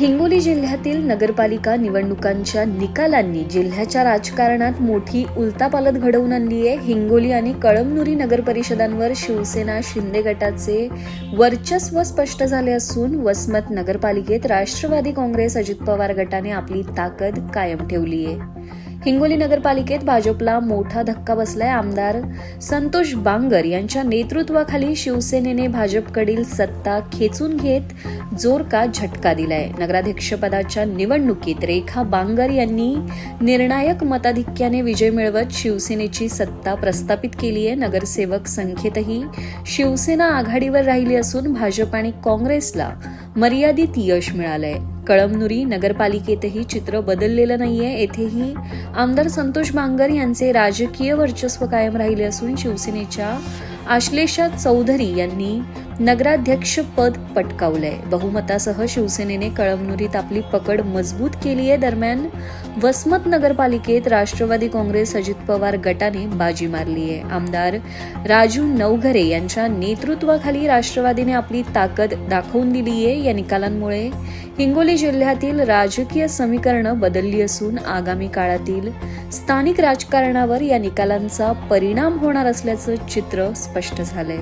हिंगोली जिल्ह्यातील नगरपालिका निवडणुकांच्या निकालांनी जिल्ह्याच्या राजकारणात मोठी उलतापालत घडवून आणली आहे. हिंगोली आणि कळमनुरी नगर परिषदांवर शिवसेना शिंदे गटाचे वर्चस्व स्पष्ट झाले असून वसमत नगरपालिकेत राष्ट्रवादी काँग्रेस अजित पवार गटाने आपली ताकद कायम ठेवली आहे. हिंगोली नगरपालिकेत भाजपला मोठा धक्का बसलाय आमदार संतोष बांगर यांच्या नेतृत्वाखाली शिवसेनेने भाजपकडील सत्ता खेचून घेत जोर का झटका दिलाय. नगराध्यक्षपदाच्या निवडणुकीत रेखा बांगर यांनी निर्णायक मताधिक्याने विजय मिळवत शिवसेनेची सत्ता प्रस्थापित केली आहे. नगरसेवक संख्येतही शिवसेना आघाडीवर राहिली असून भाजप आणि काँग्रेसला मर्यादित यश मिळालंय. कळमनुरी नगरपालिकेतही चित्र बदललेलं नाहीये. येथेही आमदार संतोष बांगर यांचे राजकीय वर्चस्व कायम राहिले असून शिवसेनेच्या आश्लेषा चौधरी यांनी नगराध्यक्ष पद पटकावलंय. बहुमतासह शिवसेनेने कळमनुरीत आपली पकड मजबूत केली आहे दरम्यान वसमत नगरपालिकेत राष्ट्रवादी काँग्रेस अजित पवार गटाने बाजी मारली आहे. आमदार राजू नवघरे यांच्या नेतृत्वाखाली राष्ट्रवादीने आपली ताकद दाखवून दिली आहे. या निकालांमुळे हिंगोली जिल्ह्यातील राजकीय समीकरणं बदलली असून आगामी काळातील स्थानिक राजकारणावर या निकालांचा परिणाम होणार असल्याचं चित्र स्पष्ट झालंय.